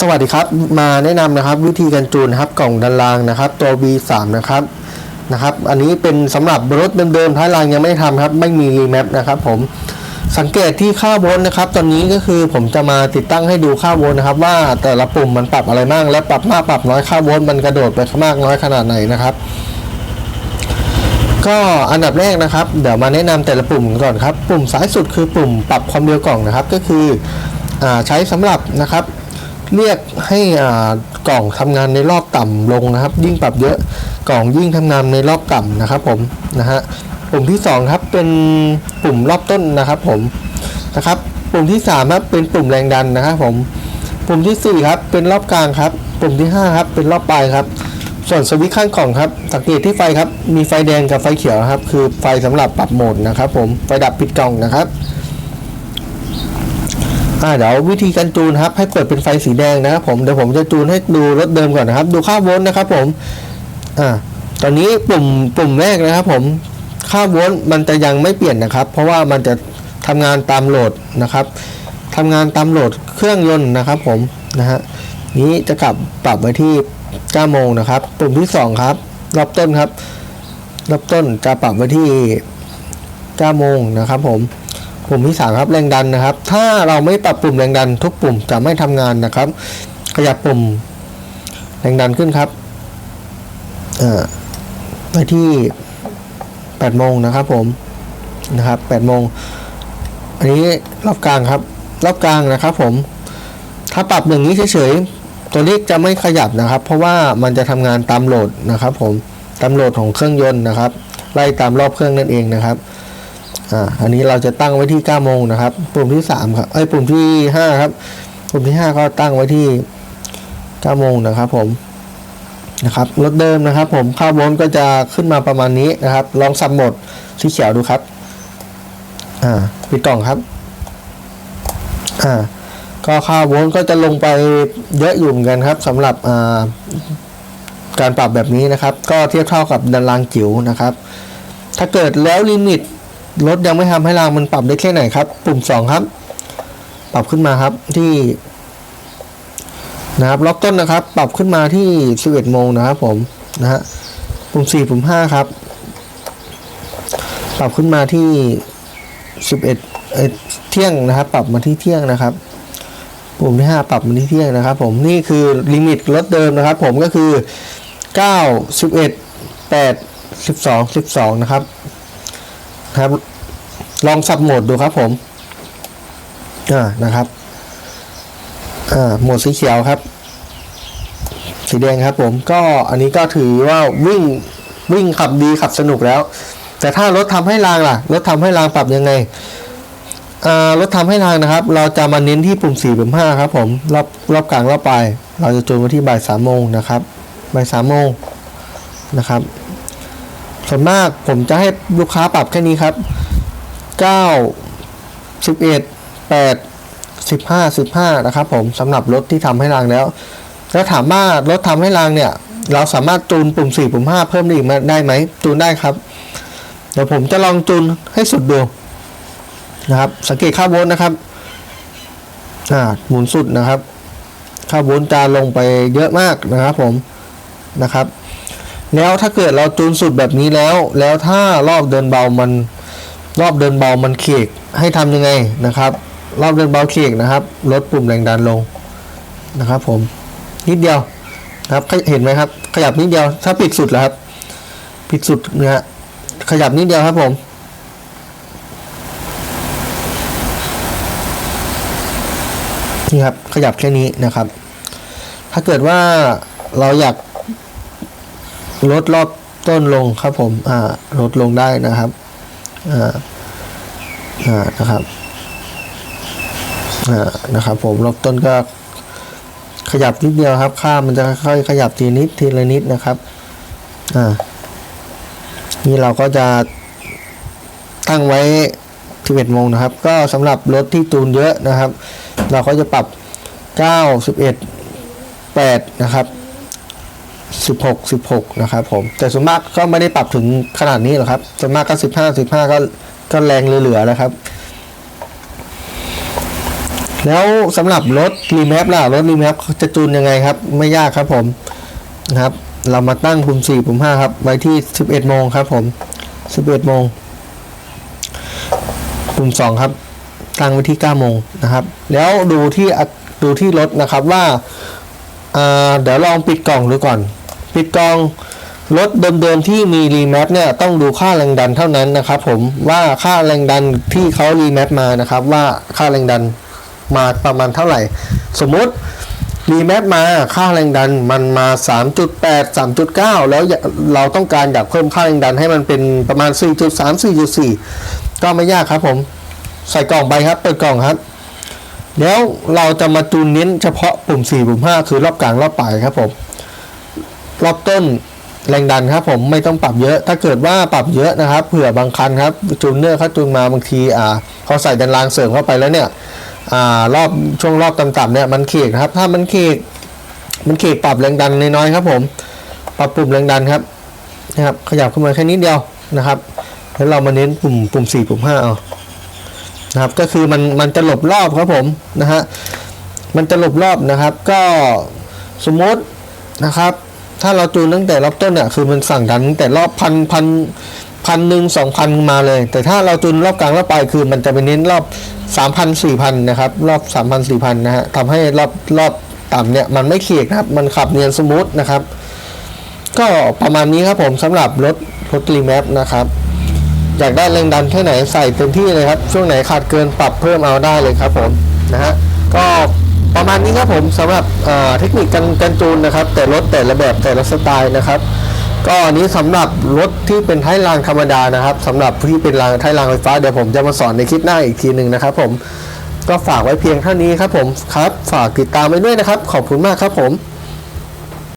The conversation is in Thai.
สวัสดีครับมาแนะนำนะครับวิธีการจูนนะครับกล่องดันรางนะครับ ตัว V3 นะครับนะครับ อันนี้เป็นสำหรับรถเดิมๆท้ายรางยังไม่ได้ทำครับ ไม่มีรีแมปนะครับ ผมสังเกตที่ค่าโวลต์นะครับ ตอนนี้ก็คือผมจะมาติดตั้งให้ดูค่าโวลต์นะครับ ว่าแต่ละปุ่มมันปรับอะไรบ้างและปรับมากปรับน้อยค่าโวลต์มันกระโดดไปมากน้อยขนาดไหนนะครับ ก็อันดับแรกนะครับ เดี๋ยวมาแนะนำแต่ละปุ่มก่อนครับ ปุ่มซ้ายสุดคือปุ่มปรับความเร็วกล่องนะครับ ก็คืออใช้สำหรับนะครับ เรียกให้กล่องทำงานในรอบต่ำลงนะครับ ยิ่งปรับเยอะกล่องยิ่งทำงานในรอบต่ำนะครับผมนะฮะปุ่มที่สองครับเป็นปุ่มรอบต้นนะครับผมนะครับ ปุ่มที่สามครับเป็นปุ่มแรงดันนะครับผมปุ่มที่สี่ครับเป็นรอบกลางครับ ปุ่มที่ห้าครับเป็นรอบปลายครับส่วนสวิตช์ข้างกล่องครับ สังเกตที่ไฟครับ มีไฟแดงกับไฟเขียวครับ คือไฟสำหรับปรับโหมดนะครับผม ไฟดับปิดกล่องนะครับ อ่าเดี๋ยววิธีการจูนครับให้เปิดเป็นไฟสีแดงนะครับผมเดี๋ยวผมจะจูนให้ดูรถเดิมก่อนนะครับ ดูค่าโวลต์นะครับผมอ่าตอนนี้ปุ่มปุ่มแรกนะครับ ผมค่าโวลต์มันจะยังไม่เปลี่ยนนะครับ เพราะว่ามันจะทำงานตามโหลดนะครับทำงานตามโหลดเครื่องยนต์นะครับ ผมนะฮะนี้จะกลับปรับไว้ที่9โมงนะครับ ปุ่มที่ 2 ครับ รอบต้นครับ รอบต้นจะปรับไว้ที่9โมงนะครับ ผม ปุ่มที่3ครับแรงดันนะครับ ถ้าเราไม่ปรับปุ่มแรงดันทุกปุ่มจะไม่ทำงานนะครับ ขยับปุ่มแรงดันขึ้นครับไปที่8โมงนะครับผมนะครับ8โมงอันนี้รอบกลางครับ รอบกลางนะครับผม ถ้าปรับอย่างนี้เฉยๆ ตัวเลขจะไม่ขยับนะครับ เพราะว่ามันจะทำงานตามโหลดนะครับ ผมตามโหลดของเครื่องยนต์นะครับ ไล่ตามรอบเครื่องนั่นเองนะครับ อ่าอันนี้เราจะตั้งไว้ที่9โมงนะครับ ปุ่มที่3ครับไอ้ยปุ่มที่5ครับ ปุ่มที่ 5 ก็ตั้งไว้ที่9โมงนะครับผมนะครับรถเดิมนะครับ ผมค่าโวลต์ก็จะขึ้นมาประมาณนี้นะครับ ลองสับหมดสีเขียวดูครับอ่าปิดกล่องครับอ่าก็ค่าโวลต์ก็จะลงไปเยอะอยู่เหมือนกันครับสำหรับอ่าการปรับแบบนี้นะครับ ก็เทียบเท่ากับดันรางจิ๋วนะครับ ถ้าเกิดแล้วลิมิต รถยังไม่ทำให้รางมันปรับได้แค่ไหนครับ ปุ่ม 2 ครับ ปรับขึ้นมาครับที่นะครับล็อกต้นนะครับ ปรับขึ้นมาที่ 11โมงนะครับผมนะฮะปุ่ม 4 ปุ่ม 5 ครับ ปรับขึ้นมาที่ 11เอ่อเที่ยงนะครับ ปรับมาที่เที่ยงนะครับ ปุ่มที่ 5 ปรับมาที่เที่ยงนะครับ ผมนี่คือลิมิตรถเดิมนะครับ ผมก็คือ 9 11 8 12 12 นะครับ ครับ ลองสับโหมดดูครับผมอ่านะครับอ่าโหมดสีเขียวครับ สีแดงครับ ผมก็อันนี้ก็ถือว่าวิ่งวิ่งขับดีขับสนุกแล้ว แต่ถ้ารถทำให้รางล่ะรถทำให้รางปรับยังไงรถทำให้ทางนะครับ เราจะมาเน้นที่ปุ่ม4ปุ่ม5ครับ ผมรอบรอบกลางรอบปลายเราจะจูนมาที่บ่ายสามโมงนะครับบ่ายสามโมงนะครับ ส่วนมากผมจะให้ลูกค้าปรับแค่นี้ครับ 9 11 8 15 15 นะครับผมสำหรับรถที่ทำให้รางแล้ว แล้วถามว่ารถทำให้รางเนี่ย เราสามารถจูนปุ่ม 4 ปุ่ม 5 เพิ่มได้อีกได้ไหมจูนได้ครับ เดี๋ยวผมจะลองจูนให้สุดดูนะครับ สังเกตค่าโวลต์นะครับอ่าหมุนสุดนะครับ ค่าโวลต์จะลงไปเยอะมากนะครับผมนะครับ แล้วถ้าเกิดเราจูนสุดแบบนี้แล้ว แล้วถ้ารอบเดินเบามันรอบเดินเบามันเคกให้ทำยังไงนะครับ รอบเดินเบาเคกนะครับ ลดปุ่มแรงดันลงนะครับ ผมนิดเดียวนะครับเห็นไหมครับ ขยับนิดเดียวถ้าปิดสุดแล้วครับ ปิดสุดเนี่ยฮะขยับนิดเดียวครับผมนี่ครับขยับแค่นี้นะครับ ถ้าเกิดว่าเราอยาก ลดรอบต้นลงครับผมอ่าลดลงได้นะครับอ่าอ่านะครับอ่านะครับผมรอบต้นก็ขยับนิดเดียวครับ ค่ามันจะค่อยขยับทีนิดทีละนิดนะครับอ่านี่เราก็จะตั้งไว้11โมงนะครับ ก็สำหรับรถที่ตูนเยอะนะครับ เราก็จะปรับ 9 11 8 นะครับ 16 16 นะครับผม แต่ส่วนมากก็ไม่ได้ปรับถึงขนาดนี้หรอกครับ ส่วนมากก็ 15 15 ก็ก็แรงเหลือๆแล้วครับ แล้วสำหรับรถรีแมปล่ะ รถรีแมปจะจูนยังไงครับ ไม่ยากครับผมนะครับ เรามาตั้งปุ่ม 4 ปุ่ม 5 ครับ ไว้ที่ 11 โมงครับผม 11 โมง ปุ่ม 2 ครับ ตั้งไว้ที่ 9 โมงนะครับ แล้วดูที่ดูที่รถนะครับว่าเดี๋ยวลองปิดกล่องดูก่อน ปิดกล่องรถเดิมๆที่มีรีแมปเนี่ยต้องดูค่าแรงดันเท่านั้นนะครับผมว่าค่าแรงดันที่เขารีแมปมานะครับ ว่าค่าแรงดันมาประมาณเท่าไหร่ สมมุติรีแมปมาค่าแรงดันมันมา 3.8 3.9 แล้วเราต้องการอยากเพิ่มค่าแรงดันให้มันเป็นประมาณ 4.3 4.4 ก็ไม่ยากครับผม ใส่กล่องไปครับ เปิดกล่องครับ แล้วเราจะมาจูนเน้นเฉพาะปุ่ม 4 ปุ่ม 5 คือรอบกลางรอบปลายครับผม รอบต้นแรงดันครับผมไม่ต้องปรับเยอะถ้าเกิดว่าปรับเยอะนะครับเผื่อบางคันครับจูนเนอร์เขาจูนมาบางทีอ่าพอใส่ดันรางเสริมเข้าไปแล้วเนี่ยอ่ารอบช่วงรอบต่ำๆเนี่ยมันเขกครับ ถ้ามันเขกมันเขกปรับแรงดันน้อยๆครับผมปรับปุ่มแรงดันครับนะครับขยับขึ้นมาแค่นิดเดียวนะครับ แล้วเรามาเน้นปุ่มปุ่ม 4 ปุ่ม5เอานะครับก็คือมันมันจะหลบรอบครับผมนะฮะมันจะหลบรอบนะครับ ก็สมมตินะครับ ถ้าเราจูนตั้งแต่รอบต้นเนี่ยคือมันสั่งดันตั้งแต่รอบพันพันพันหนึ่งสองพันมาเลย แต่ถ้าเราจูนรอบกลางรอบปลายคือมันจะไปเน้นรอบสามพันสี่พันนะครับ รอบสามพันสี่พันนะฮะทำให้รอบรอบต่ำเนี่ยมันไม่เขียกนะครับ มันขับเนียนสมูทนะครับ ก็ประมาณนี้ครับผมสำหรับรถรถรีแมปนะครับอยากได้แรงดันแค่ไหนใส่เต็มที่เลยครับ ช่วงไหนขาดเกินปรับเพิ่มเอาได้เลยครับผมนะฮะก็ ประมาณนี้ครับผมสำหรับเทคนิคการการจูนนะครับ แต่รถแต่ละแบบแต่ละสไตล์นะครับ ก็อันนี้สำหรับรถที่เป็นท้ายรางธรรมดานะครับสำหรับที่เป็นรางท้ายรางไฟฟ้าเดี๋ยวผมจะมาสอนในคลิปหน้าอีกทีหนึ่งนะครับ ผมก็ฝากไว้เพียงเท่านี้ครับผมครับ ฝากติดตามไว้ด้วยนะครับ ขอบคุณมากครับผม